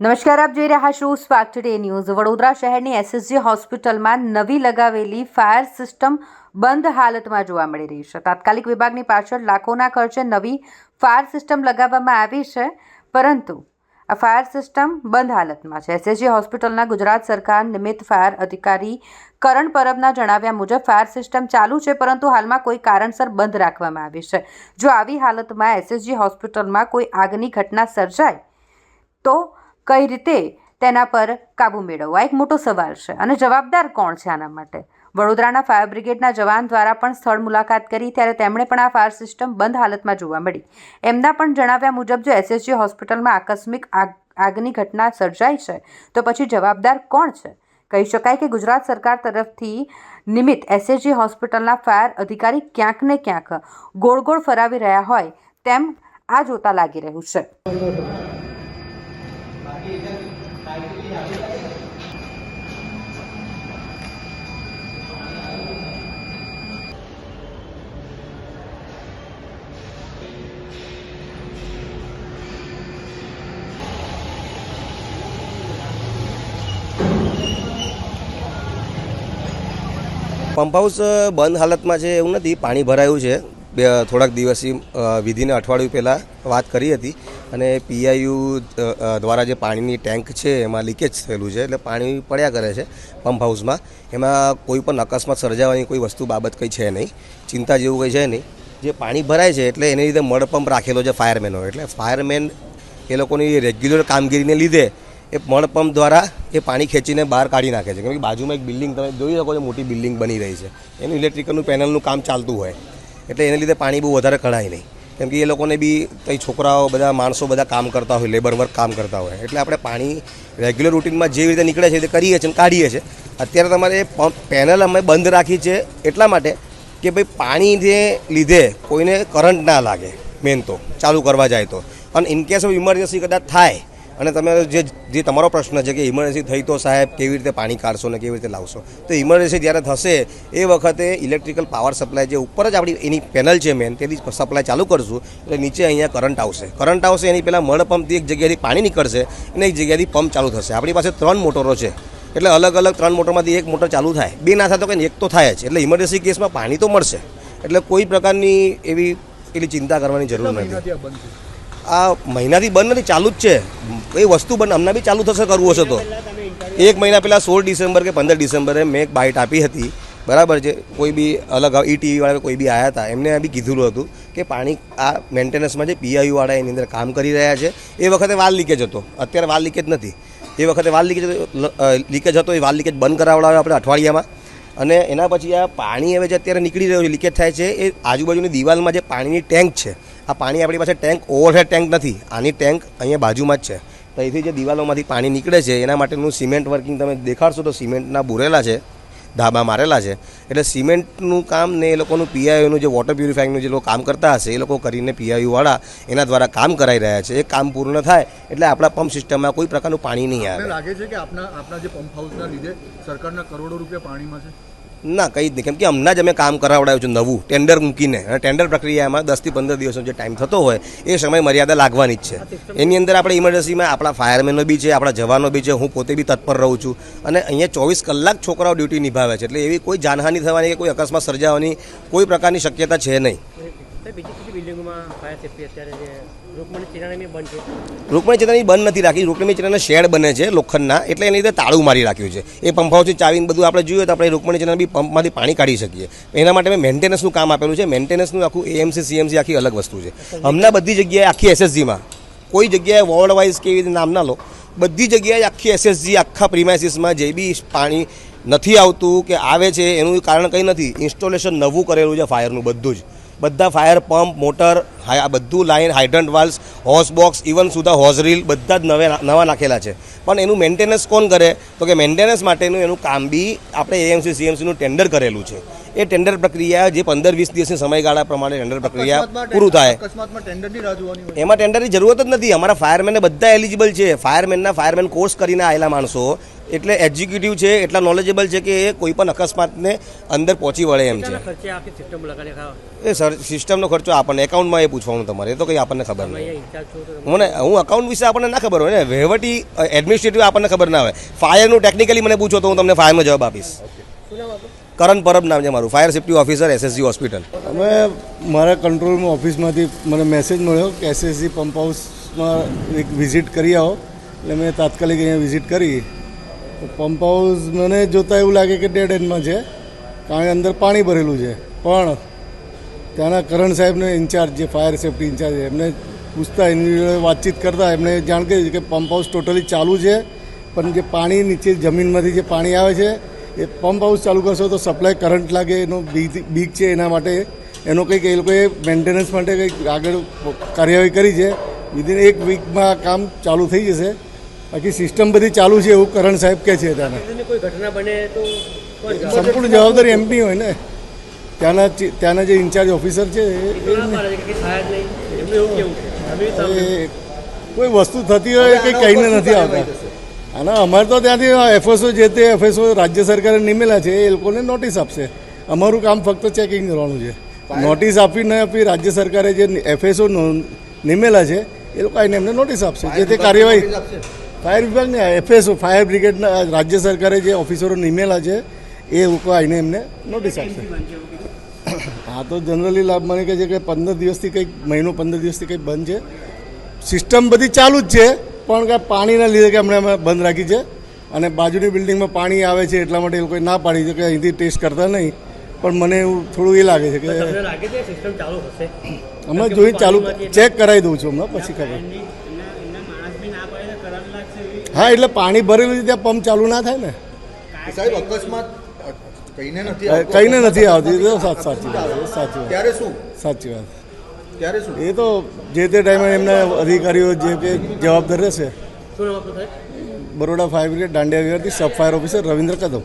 નમસ્કાર, આપ જોઈ રહ્યા છો સ્પાર્ક ટુડે ન્યૂઝ. વડોદરા શહેરની એસએસજી હોસ્પિટલમાં નવી લગાવેલી ફાયર સિસ્ટમ બંધ હાલતમાં જોવા મળી રહી છે. તાત્કાલિક વિભાગની પાછળ લાખોના ખર્ચે નવી ફાયર સિસ્ટમ લગાવવામાં આવી છે, પરંતુ આ ફાયર સિસ્ટમ બંધ હાલતમાં છે. એસએસજી હોસ્પિટલના ગુજરાત સરકાર નિમિત્ત ફાયર અધિકારી કરણ પરબના જણાવ્યા મુજબ ફાયર સિસ્ટમ ચાલુ છે, પરંતુ હાલમાં કોઈ કારણસર બંધ રાખવામાં આવી છે. જો આવી હાલતમાં એસએસજી હોસ્પિટલમાં કોઈ આગની ઘટના સર્જાય, તો કઈ રીતે તેના પર કાબૂ મેળવવા? એક મોટો સવાલ છે અને જવાબદાર કોણ છે આના માટે? વડોદરાના ફાયર બ્રિગેડના જવાન દ્વારા પણ સ્થળ મુલાકાત કરી, ત્યારે તેમણે પણ આ ફાયર સિસ્ટમ બંધ હાલતમાં જોવા મળી. એમના પણ જણાવ્યા મુજબ, જો એસએસજી હોસ્પિટલમાં આકસ્મિક આગ, આગની ઘટના સર્જાઈ છે, તો પછી જવાબદાર કોણ છે? કહી શકાય કે ગુજરાત સરકાર તરફથી નિમિત્ત એસએસજી હોસ્પિટલના ફાયર અધિકારી ક્યાંક ને ક્યાંક ગોળ ગોળ ફરાવી રહ્યા હોય, તેમ આ જોતા લાગી રહ્યું છે. પંપ હાઉસ બંધ હાલતમાં છે એવું નથી. પાણી ભરાયું છે. બે, થોડાક દિવસથી વિધિને અઠવાડિયું પહેલાં વાત કરી હતી અને પીઆઈયુ દ્વારા જે પાણીની ટેન્ક છે એમાં લીકેજ થયેલું છે એટલે પાણી પડ્યા કરે છે પંપ હાઉસમાં. એમાં કોઈ પણ અકસ્માત સર્જાવાની કોઈ વસ્તુ બાબત કંઈ છે નહીં. ચિંતા જેવું કંઈ છે નહીં. જે પાણી ભરાય છે એટલે એને લીધે મડ પંપ રાખેલો છે ફાયરમેનો એટલે ફાયરમેન એ લોકોની રેગ્યુલર કામગીરીને લીધે એ મળપંપ દ્વારા એ પાણી ખેંચીને બહાર કાઢી નાખે છે. કેમ કે બાજુમાં એક બિલ્ડિંગ તમે જોઈ શકો છો, મોટી બિલ્ડિંગ બની રહી છે. એનું ઇલેક્ટ્રિકલનું પેનલનું કામ ચાલતું હોય. એટલે એને લીધે પાણી બહુ વધારે કઢાય નહીં. કેમ કે એ લોકોને બી કંઈ છોકરાઓ બધા, માણસો બધા કામ કરતા હોય લેબર વર્ક કામ કરતા હોય. એટલે આપણે પાણી રેગ્યુલર રૂટીનમાં જે રીતે નીકળે છે તે કરીએ છીએ કાઢીએ છીએ. અત્યારે તમારે પંપ, પેનલ અમે બંધ રાખી છે એટલા માટે કે ભાઈ પાણીને લીધે કોઈને કરંટ ના લાગે મેન તો, ચાલુ કરવા જાય તો. અને ઇનકેસ ઓફ ઇમરજન્સી કદાચ થાય અને તમે જે જે તમારો પ્રશ્ન છે કે ઇમરજન્સી થઈ તો સાહેબ કેવી રીતે પાણી કાઢશો ને કેવી રીતે લાવશો? તો ઇમરજન્સી જ્યારે થશે, એ વખતે ઇલેક્ટ્રિકલ પાવર સપ્લાય જે ઉપર જ આપણી એની પેનલ છે મેન તેથી સપ્લાય ચાલુ કરશું. એટલે નીચે અહીંયા કરંટ આવશે. કરંટ આવશે એની પહેલાં મળ પંપથી એક જગ્યાએથી પાણી નીકળશે અને એક જગ્યાએથી પંપ ચાલુ થશે. આપણી પાસે ત્રણ મોટરો છે. એટલે અલગ અલગ ત્રણ મોટરમાંથી એક મોટર ચાલુ થાય. બે ના થાય તો કંઈ એક તો થાય જ. એટલે ઇમરજન્સી કેસમાં પાણી તો મળશે. એટલે કોઈ પ્રકારની એવી એટલી ચિંતા કરવાની જરૂર નથી. આ મહિનાથી બંધ નથી, ચાલુ જ છે. એ વસ્તુ બંધ, હમણાં બી ચાલુ થશે, કરવું હશે તો. એક મહિના પહેલાં સોળ ડિસેમ્બર કે પંદર ડિસેમ્બરે મેં એક બાઇટ આપી હતી. બરાબર છે, કોઈ બી અલગ ઈ ટીવીવાળા કોઈ બી આવ્યા હતા, એમને બી કીધેલું હતું કે પાણી આ મેન્ટેનન્સમાં જે પીઆઈયુવાળા એની અંદર કામ કરી રહ્યા છે, એ વખતે વાલ લીકેજ હતો. અત્યારે વાલ લીકેજ નથી. એ વખતે વાલ લીકેજ લીકેજ હતો, એ વાલ લીકેજ બંધ કરાવડાવે આપણે અઠવાડિયામાં. અને એના પછી આ પાણી હવે જે અત્યારે નીકળી રહ્યું છે, લીકેજ થાય છે, એ આજુબાજુની દિવાલમાં જે પાણીની ટેન્ક છે આ પાણી આપણી પાસે ટેન્ક ઓવરહેડ ટેન્ક નથી. આની ટેન્ક અહીંયા બાજુમાં જ છે. તો અહીંથી જે દિવાલોમાંથી પાણી નીકળે છે એના માટેનું સિમેન્ટ વર્કિંગ તમે દેખાડશો તો સિમેન્ટના બુરેલા છે ધાબા મારેલા છે. એટલે સિમેન્ટનું કામ ને એ લોકોનું પીઆઈયુનું જે વોટર પ્યુરિફાઈંગનું જે લોકો કામ કરતા હશે એ લોકો કરીને પીઆઈયુવાળા એના દ્વારા કામ કરાઈ રહ્યા છે. એ કામ પૂર્ણ થાય એટલે આપણા પંપ સિસ્ટમમાં કોઈ પ્રકારનું પાણી નહીં આવે. લાગે છે કે આપના આપના જે પંપ હાઉસના લીધે સરકારના કરોડો રૂપિયા પાણીમાં છે? ના, કંઈ જ નહીં. કેમ કે હમણાં જ અમે કામ કરાવડાવ્યું છે નવું ટેન્ડર મૂકીને. અને ટેન્ડર પ્રક્રિયામાં દસથી પંદર દિવસનો જે ટાઈમ થતો હોય, એ સમય મર્યાદા લાગવાની જ છે. એની અંદર આપણે ઇમરજન્સીમાં આપણા ફાયરમેનો બી છે, આપણા જવાનો બી છે, હું પોતે બી તત્પર રહું છું. અને અહીંયા ચોવીસ કલાક છોકરાઓ ડ્યુટી નિભાવે છે. એટલે એવી કોઈ જાનહાનિ થવાની કે કોઈ અકસ્માત સર્જાવાની કોઈ પ્રકારની શક્યતા છે નહીં. બીજી સેફ્ટી અત્યારે રૂકમણી ચિત્રની બંધ નથી રાખી. રૂકમણી ચેતનાના શેડ બને છે લોખંડના, એટલે એની રીતે તાળું મારી રાખ્યું છે. એ પંપાઓથી ચાવીને બધું આપણે જોઈએ તો આપણે રૂકમણી ચેતના બી પંપમાંથી પાણી કાઢી શકીએ. એના માટે મેં મેન્ટેનન્સનું કામ આપેલું છે. મેન્ટેનન્સનું આખું એએમસી સીએમસી આખી અલગ વસ્તુ છે. હમણાં બધી જગ્યાએ આખી એસએસજીમાં કોઈ જગ્યાએ વોર્ડ વાઇઝ કેવી રીતે નામ ના લો, બધી જગ્યાએ આખી એસએસજી આખા પ્રિમાઇસીસમાં જે બી પાણી નથી આવતું કે આવે છે, એનું કારણ કંઈ નથી. ઇન્સ્ટોલેશન નવું કરેલું છે ફાયરનું બધું જ. બધા ફાયર પંપ મોટર આ બધું line hydrant valves hose box even સુધા હોઝ રીલ બધા જ નવે નવા નાખેલા છે. પણ એનું મેન્ટેનન્સ કોણ કરે? તો કે મેન્ટેનન્સ માટેનું એનું કામ બી આપણે એએમસી સીએમસીનું ટેન્ડર કરેલું છે. એ ટેન્ડર પ્રક્રિયા જે પંદર વીસ દિવસની સમયગાળા પ્રમાણે ટેન્ડર પ્રક્રિયા પૂરું થાય. એમાં ટેન્ડરની જરૂરત જ નથી. અમારા ફાયરમેનને બધા એલિજિબલ છે. ફાયરમેનના ફાયરમેન કોર્સ કરીને આવેલા માણસો એટલે એક્ઝિક્યુટિવ છે એટલા નોલેજેબલ છે કે એ કોઈ પણ અકસ્માતને અંદર પહોંચી વળે એમ છે. એ સર સિસ્ટમનો ખર્ચો આપણને એકાઉન્ટમાં એ પૂછવાનું તમારે એ તો કંઈ આપણને ખબર નહીં. મને હું અકાઉન્ટ વિશે આપણને ના ખબર હોય ને વહીવટી એડમિનિસ્ટ્રેટિવ આપણને ખબર ના હોય. ફાયરનું ટેકનિકલી મને પૂછો તો હું તમને ફાયરનો જવાબ આપીશ. કરણ પરબ નામ છે મારું fire safety officer SSG hospital અમે મારા કંટ્રોલમાં ઓફિસમાંથી મને મેસેજ મળ્યો કે એસએસજી પંપ હાઉસમાં એક વિઝિટ કરી આવો. એટલે મેં તાત્કાલિક અહીંયા વિઝિટ કરી. પંપ હાઉસ મને જોતાં એવું લાગે કે ડેડ એન્ડમાં છે, કારણ કે અંદર પાણી ભરેલું છે. પણ ત્યાંના કરણ સાહેબને ઇન્ચાર્જ જે ફાયર સેફ્ટી ઇન્ચાર્જ એમને પૂછતા, એની વાતચીત કરતા, એમને જાણ કરી કે પંપ હાઉસ ટોટલી ચાલુ છે, પણ જે પાણી નીચે જમીનમાંથી જે પાણી આવે છે, એ પંપ હાઉસ ચાલુ કરશો તો સપ્લાય કરંટ લાગે, એનો બીક બીક છે એના માટે. એનો કંઈક એ લોકોએ મેન્ટેનન્સ માટે કંઈક આગળ કાર્યવાહી કરી છે. વિધિન એક વીકમાં કામ ચાલુ થઈ જશે. બાકી સિસ્ટમ બધી ચાલુ છે એવું કરણ સાહેબ કહે છે ત્યાંના. કોઈ ઘટના બને તો સંપૂર્ણ જવાબદારી એમની હોય ને. ત્યાંના ત્યાંના જે ઇન્ચાર્જ ઓફિસર છે. એ કોઈ વસ્તુ થતી હોય કંઈ કહીને નથી આવતા. અને અમારે તો ત્યાંથી એફએસઓ જે તે એફએસઓ રાજ્ય સરકારે નિમેલા છે એ લોકોને નોટિસ આપશે. અમારું કામ ફક્ત ચેકિંગ કરવાનું છે. નોટિસ આપી ન આપી રાજ્ય સરકારે જે એફએસઓ નિમેલા છે એ લોકો આવીને એમને નોટિસ આપશે. જે તે કાર્યવાહી ફાયર વિભાગને એફએસઓ ફાયર બ્રિગેડના રાજ્ય સરકારે જે ઓફિસરો નિમેલા છે એ લોકો આવીને એમને નોટિસ આપશે. હા તો જનરલી લાભ મને કહે છે કે પંદર દિવસથી કંઈક મહિનો પંદર દિવસથી કંઈક બંધ છે. સિસ્ટમ બધી ચાલુ જ છે પણ કે પાણીના લીધે કે હમણાં અમે બંધ રાખી છે. અને બાજુની બિલ્ડિંગમાં પાણી આવે છે એટલા માટે એ લોકોએ ના પાડી છે કે અહીંથી ટેસ્ટ કરતા નહીં. પણ મને એવું થોડું એ લાગે છે કે હમણાં જોઈ ચાલુ ચેક કરાવી દઉં છું હમણાં પછી ખબર. હા એટલે પાણી ભરેલું છે ત્યાં પંપ ચાલુ ના થાય ને? સાહેબ અકસ્માત કહીને નથી કહીને નથી આવતી તો સાચી વાત સાચી વાત. ત્યારે શું? સાચી વાત. ત્યારે શું? એ તો જે તે ટાઈમે એમના અધિકારીઓ જે તે જવાબદાર રહેશે. શું નામ આપનું સાહેબ? બરોડા ફાયર બ્રિગેડ દાંડિયા વિહારથી sub fire officer Ravindra Kadam.